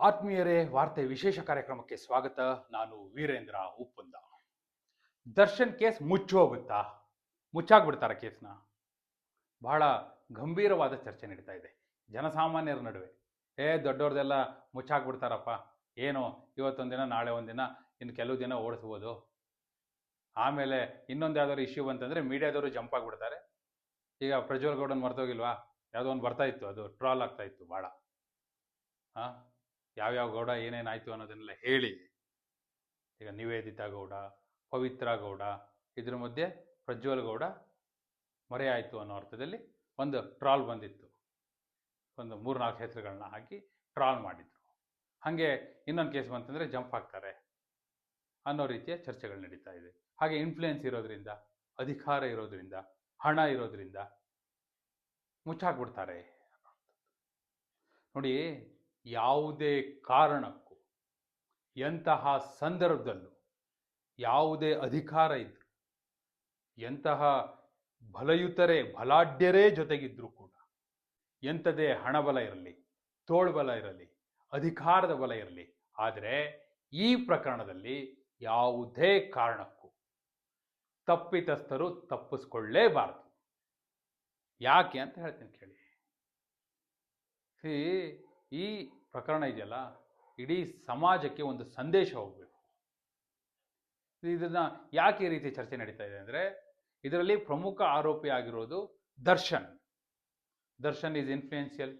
ಆತ್ಮೀಯರೇ, ವಾರ್ತೆ ವಿಶೇಷ ಕಾರ್ಯಕ್ರಮಕ್ಕೆ ಸ್ವಾಗತ. ನಾನು ವೀರೇಂದ್ರ ಉಪ್ಪುಂದ. ದರ್ಶನ್ ಕೇಸ್ ಮುಚ್ಚೋಗುತ್ತಾ? ಮುಚ್ಚಾಗ್ಬಿಡ್ತಾರ ಕೇಸ್ನ? ಬಹಳ ಗಂಭೀರವಾದ ಚರ್ಚೆ ನಡೀತಾ ಇದೆ. ಜನಸಾಮಾನ್ಯರ ನಡುವೆ. ಏ ದೊಡ್ಡವ್ರದೆಲ್ಲ ಮುಚ್ಚಾಕ್ಬಿಡ್ತಾರಪ್ಪ ಏನು ಇವತ್ತೊಂದಿನ ನಾಳೆ ಒಂದಿನ ಇನ್ನು ಕೆಲವು ದಿನ ಓಡಿಸ್ಬೋದು. ಆಮೇಲೆ ಇನ್ನೊಂದು ಯಾವ್ದಾದ್ರು ಇಶ್ಯೂ ಬಂತಂದ್ರೆ ಮೀಡಿಯಾದವರು ಜಂಪ್ ಆಗಿಬಿಡ್ತಾರೆ. ಈಗ ಪ್ರಜ್ವಲ್ ಗೌಡನ್ ಮರ್ತೋಗಿಲ್ವಾ? ಯಾವುದೋ ಒಂದು ಬರ್ತಾ ಇತ್ತು, ಅದು ಟ್ರಾಲ್ ಆಗ್ತಾ ಇತ್ತು ಭಾಳ ಹಾಂ ಯಾವ್ಯಾವ ಗೌಡ ಏನೇನಾಯ್ತು ಅನ್ನೋದನ್ನೆಲ್ಲ ಹೇಳಿ. ಈಗ ನಿವೇದಿತಾ ಗೌಡ ಪವಿತ್ರ ಗೌಡ ಇದ್ರ ಮಧ್ಯೆ ಪ್ರಜ್ವಲ್ ಗೌಡ ಮರೆಯಾಯಿತು ಅನ್ನೋ ಅರ್ಥದಲ್ಲಿ ಒಂದು ಟ್ರಾಲ್ ಬಂದಿತ್ತು. ಒಂದು ಮೂರ್ನಾಲ್ಕು ಹೆಸರುಗಳನ್ನ ಹಾಕಿ ಟ್ರಾಲ್ ಮಾಡಿದ್ರು. ಹಾಗೆ ಇನ್ನೊಂದು ಕೇಸ್ ಬಂತಂದರೆ ಜಂಪ್ ಆಗ್ತಾರೆ ಅನ್ನೋ ರೀತಿಯ ಚರ್ಚೆಗಳು ನಡೀತಾ ಇದೆ. ಹಾಗೆ ಇನ್ಫ್ಲುಯೆನ್ಸ್ ಇರೋದ್ರಿಂದ, ಅಧಿಕಾರ ಇರೋದ್ರಿಂದ, ಹಣ ಇರೋದ್ರಿಂದ ಮುಚ್ಚಾಕ್ಬಿಡ್ತಾರೆ ನೋಡಿ ಯಾವುದೇ ಕಾರಣಕ್ಕೂ, ಎಂತಹ ಸಂದರ್ಭದಲ್ಲೂ, ಯಾವುದೇ ಅಧಿಕಾರ ಇದ್ರು, ಎಂತಹ ಬಲಯುತರೇ, ಬಲಾಢ್ಯರೇ ಜೊತೆಗಿದ್ರು ಕೂಡ, ಎಂಥದೇ ಹಣಬಲ ಇರಲಿ, ತೋಳ್ಬಲ ಇರಲಿ, ಅಧಿಕಾರದ ಬಲ ಇರಲಿ, ಆದರೆ ಈ ಪ್ರಕರಣದಲ್ಲಿ ಯಾವುದೇ ಕಾರಣಕ್ಕೂ ತಪ್ಪಿತಸ್ಥರು ತಪ್ಪಿಸ್ಕೊಳ್ಳೇಬಾರದು. ಯಾಕೆ ಅಂತ ಹೇಳ್ತೀನಿ ಕೇಳಿ. ಈ ಪ್ರಕರಣ ಇದೆಯಲ್ಲ? ಇಡೀ ಸಮಾಜಕ್ಕೆ ಒಂದು ಸಂದೇಶ ಹೋಗಬೇಕು. ಇದನ್ನ ಯಾಕೆ ಈ ರೀತಿ ಚರ್ಚೆ ನಡೀತಾ ಇದೆ ಅಂದರೆ, ಇದರಲ್ಲಿ ಪ್ರಮುಖ ಆರೋಪಿ ಆಗಿರೋದು ದರ್ಶನ್. ದರ್ಶನ್ ಈಸ್ ಇನ್ಫ್ಲೂಯೆನ್ಷಿಯಲ್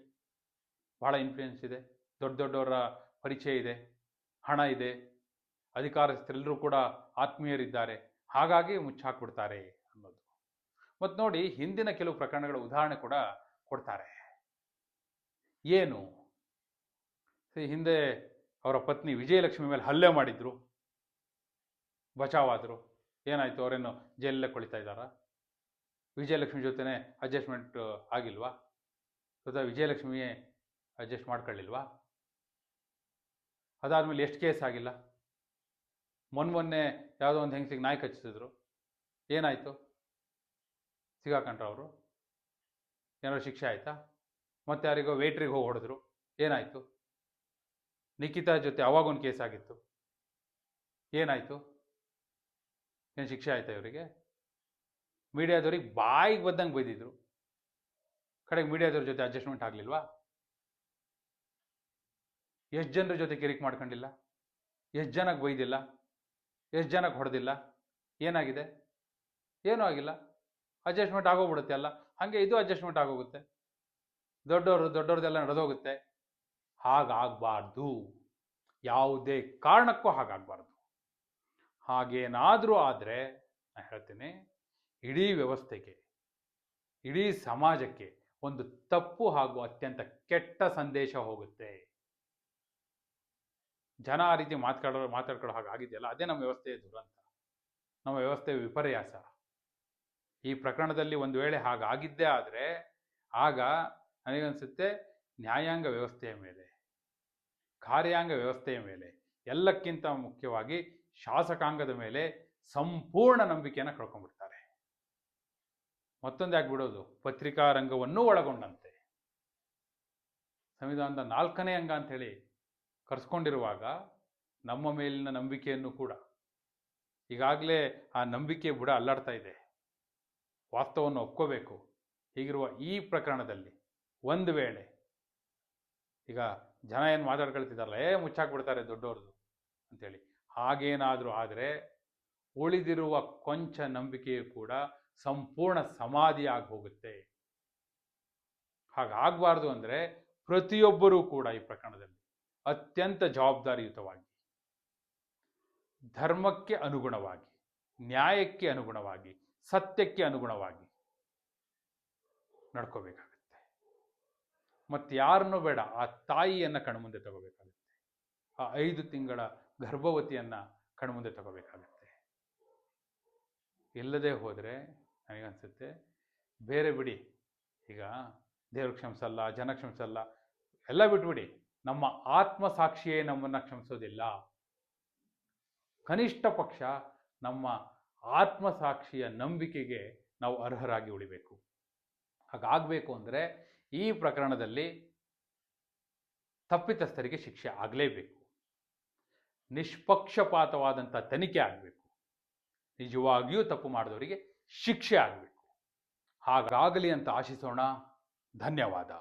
ಬಹಳ ಇನ್ಫ್ಲೂಯೆನ್ಸ್ ಇದೆ. ದೊಡ್ಡ ದೊಡ್ಡವರ ಪರಿಚಯ ಇದೆ. ಹಣ ಇದೆ. ಅಧಿಕಾರಸ್ಥರೆಲ್ಲರೂ ಕೂಡ ಆತ್ಮೀಯರಿದ್ದಾರೆ. ಹಾಗಾಗಿ ಮುಚ್ಚಾಕ್ಬಿಡ್ತಾರೆ ಅನ್ನೋದು. ಮತ್ತು ನೋಡಿ ಹಿಂದಿನ ಕೆಲವು ಪ್ರಕರಣಗಳ ಉದಾಹರಣೆ ಕೂಡ ಕೊಡ್ತಾರೆ. ಏನು? ಹಿಂದೆ ಅವರ ಪತ್ನಿ ವಿಜಯಲಕ್ಷ್ಮಿ ಮೇಲೆ ಹಲ್ಲೆ ಮಾಡಿದ್ರು. ಬಚಾವಾದರು. ಏನಾಯಿತು? ಅವರೇನು ಜೈಲಲ್ಲೇ ಕೊಳಿತಾ ಇದ್ದಾರಾ? ವಿಜಯಲಕ್ಷ್ಮಿ ಜೊತೆನೆ ಅಡ್ಜಸ್ಟ್ಮೆಂಟ್ ಆಗಿಲ್ವಾ? ಸ್ವತಃ ವಿಜಯಲಕ್ಷ್ಮಿಯೇ ಅಡ್ಜಸ್ಟ್ ಮಾಡ್ಕೊಳ್ಳಿಲ್ವಾ? ಅದಾದಮೇಲೆ ಎಷ್ಟು ಕೇಸ್ ಆಗಿಲ್ಲ? ಮೊನ್ನೆ ಮೊನ್ನೆ ಯಾವುದೋ ಒಂದು ಹೆಂಗಸಿಗೆ ನಾಯಿ ಕಚ್ಚಿಸಿದ್ರು. ಏನಾಯಿತು? ಸಿಗಾಕಂಡ್ರ ಅವರು? ಏನಾದ್ರು ಶಿಕ್ಷೆ ಆಯಿತಾ? ಮತ್ತೆ ಯಾರಿಗೋ ವೇಟ್ರಿಗೆ ಹೋಗಿ ಹೊಡೆದ್ರು. ಏನಾಯಿತು? ನಿಖಿತಾ ಜೊತೆ ಅವಾಗೊಂದು ಕೇಸ್ ಆಗಿತ್ತು. ಏನಾಯಿತು? ಏನು ಶಿಕ್ಷೆ ಆಯ್ತಾ ಇವರಿಗೆ? ಮೀಡಿಯಾದವ್ರಿಗೆ ಬಾಯಿಗೆ ಬಂದಂಗೆ ಬೈದಿದ್ರು. ಕಡೆಗೆ ಮೀಡಿಯಾದವ್ರ ಜೊತೆ ಅಡ್ಜಸ್ಟ್ಮೆಂಟ್ ಆಗಲಿಲ್ವಾ? ಎಷ್ಟು ಜನರ ಜೊತೆ ಕಿರಿಕ್ ಮಾಡ್ಕೊಂಡಿಲ್ಲ? ಎಷ್ಟು ಜನಕ್ಕೆ ಬೈದಿಲ್ಲ? ಎಷ್ಟು ಜನಕ್ಕೆ ಹೊಡೆದಿಲ್ಲ? ಏನಾಗಿದೆ? ಏನೂ ಆಗಿಲ್ಲ. ಅಡ್ಜಸ್ಟ್ಮೆಂಟ್ ಆಗೋಗ್ಬಿಡುತ್ತೆ ಅಲ್ಲ? ಹಾಗೆ ಇದು ಅಡ್ಜಸ್ಟ್ಮೆಂಟ್ ಆಗೋಗುತ್ತೆ. ದೊಡ್ಡವರು ದೊಡ್ಡವ್ರದ್ದೆಲ್ಲ ನಡೆದೋಗುತ್ತೆ. ಹಾಗಾಗಬಾರ್ದು. ಯಾವುದೇ ಕಾರಣಕ್ಕೂ ಹಾಗಾಗಬಾರ್ದು. ಹಾಗೇನಾದರೂ ಆದರೆ ನಾನು ಹೇಳ್ತೀನಿ, ಇಡೀ ವ್ಯವಸ್ಥೆಗೆ, ಇಡೀ ಸಮಾಜಕ್ಕೆ ಒಂದು ತಪ್ಪು ಹಾಗೂ ಅತ್ಯಂತ ಕೆಟ್ಟ ಸಂದೇಶ ಹೋಗುತ್ತೆ. ಜನ ಆ ರೀತಿ ಮಾತಾಡೋ ಮಾತಾಡ್ಕೊಳ್ಳೋ ಹಾಗಾಗಿದೆಯಲ್ಲ ಅದೇ ನಮ್ಮ ವ್ಯವಸ್ಥೆಯ ದುರಂತ. ನಮ್ಮ ವ್ಯವಸ್ಥೆಯ ವಿಪರ್ಯಾಸ. ಈ ಪ್ರಕರಣದಲ್ಲಿ ಒಂದು ವೇಳೆ ಹಾಗಾಗಿದ್ದೇ ಆದರೆ, ಆಗ ನನಗನ್ಸುತ್ತೆ ನ್ಯಾಯಾಂಗ ವ್ಯವಸ್ಥೆಯ ಮೇಲೆ, ಕಾರ್ಯಾಂಗ ವ್ಯವಸ್ಥೆಯ ಮೇಲೆ, ಎಲ್ಲಕ್ಕಿಂತ ಮುಖ್ಯವಾಗಿ ಶಾಸಕಾಂಗದ ಮೇಲೆ ಸಂಪೂರ್ಣ ನಂಬಿಕೆಯನ್ನು ಕಳ್ಕೊಂಡ್ಬಿಡ್ತಾರೆ. ಮತ್ತೊಂದು ಆಗಿಬಿಡೋದು ಬಿಡೋದು? ಪತ್ರಿಕಾ ರಂಗವನ್ನು ಒಳಗೊಂಡಂತೆ. ಸಂವಿಧಾನದ ನಾಲ್ಕನೇ ಅಂಗ ಅಂಥೇಳಿ ಕರೆಸ್ಕೊಂಡಿರುವಾಗ ನಮ್ಮ ಮೇಲಿನ ನಂಬಿಕೆಯನ್ನು ಕೂಡ, ಈಗಾಗಲೇ ಆ ನಂಬಿಕೆ ಬುಡ ಅಲ್ಲಾಡ್ತಾ ಇದೆ. ವಾಸ್ತವವನ್ನು ಒಪ್ಕೋಬೇಕು. ಹೀಗಿರುವ ಈ ಪ್ರಕರಣದಲ್ಲಿ ಒಂದು ವೇಳೆ ಈಗ ಜನ ಏನು ಮಾತಾಡ್ಕೊಳ್ತಿದ್ದಾರಲ್ಲ ಏ, ಮುಚ್ಚಾಕ್ಬಿಡ್ತಾರೆ ದೊಡ್ಡವ್ರದ್ದು ಅಂಥೇಳಿ ಹಾಗೇನಾದರೂ ಆದರೆ ಉಳಿದಿರುವ ಕೊಂಚ ನಂಬಿಕೆಯು ಕೂಡ ಸಂಪೂರ್ಣ ಸಮಾಧಿ ಆಗಿ ಹೋಗುತ್ತೆ ಹಾಗಾಗಬಾರ್ದು ಅಂದರೆ ಪ್ರತಿಯೊಬ್ಬರೂ ಕೂಡ ಈ ಪ್ರಕರಣದಲ್ಲಿ ಅತ್ಯಂತ ಜವಾಬ್ದಾರಿಯುತವಾಗಿ, ಧರ್ಮಕ್ಕೆ ಅನುಗುಣವಾಗಿ, ನ್ಯಾಯಕ್ಕೆ ಅನುಗುಣವಾಗಿ, ಸತ್ಯಕ್ಕೆ ಅನುಗುಣವಾಗಿ ನಡ್ಕೋಬೇಕಾಗುತ್ತೆ. ಮತ್ತು ಯಾರನ್ನೂ ಬೇಡ, ಆ ತಾಯಿಯನ್ನು ಕಣ್ಮುಂದೆ ತಗೋಬೇಕಾಗುತ್ತೆ. ಆ ಐದು ತಿಂಗಳ ಗರ್ಭವತಿಯನ್ನು ಕಣ್ಮುಂದೆ ತಗೋಬೇಕಾಗುತ್ತೆ. ಇಲ್ಲದೆ ಹೋದರೆ ನನಗನ್ಸುತ್ತೆ, ಬೇರೆ ಬಿಡಿ, ಈಗ ದೇವ್ರು ಕ್ಷಮಿಸಲ್ಲ, ಜನ ಕ್ಷಮಿಸಲ್ಲ, ಎಲ್ಲ ಬಿಟ್ಬಿಡಿ, ನಮ್ಮ ಆತ್ಮ ಸಾಕ್ಷಿಯೇ ನಮ್ಮನ್ನು ಕ್ಷಮಿಸೋದಿಲ್ಲ. ಕನಿಷ್ಠ ಪಕ್ಷ ನಮ್ಮ ಆತ್ಮಸಾಕ್ಷಿಯ ನಂಬಿಕೆಗೆ ನಾವು ಅರ್ಹರಾಗಿ ಉಳಿಬೇಕು. ಹಾಗಾಗಬೇಕು ಅಂದರೆ ಈ ಪ್ರಕರಣದಲ್ಲಿ ತಪ್ಪಿತಸ್ಥರಿಗೆ ಶಿಕ್ಷೆ ಆಗಲೇಬೇಕು. ನಿಷ್ಪಕ್ಷಪಾತವಾದಂಥ ತನಿಖೆ ಆಗಬೇಕು. ನಿಜವಾಗಿಯೂ ತಪ್ಪು ಮಾಡಿದವರಿಗೆ ಶಿಕ್ಷೆ ಆಗಬೇಕು. ಹಾಗಾಗಲಿ ಅಂತ ಆಶಿಸೋಣ. ಧನ್ಯವಾದ.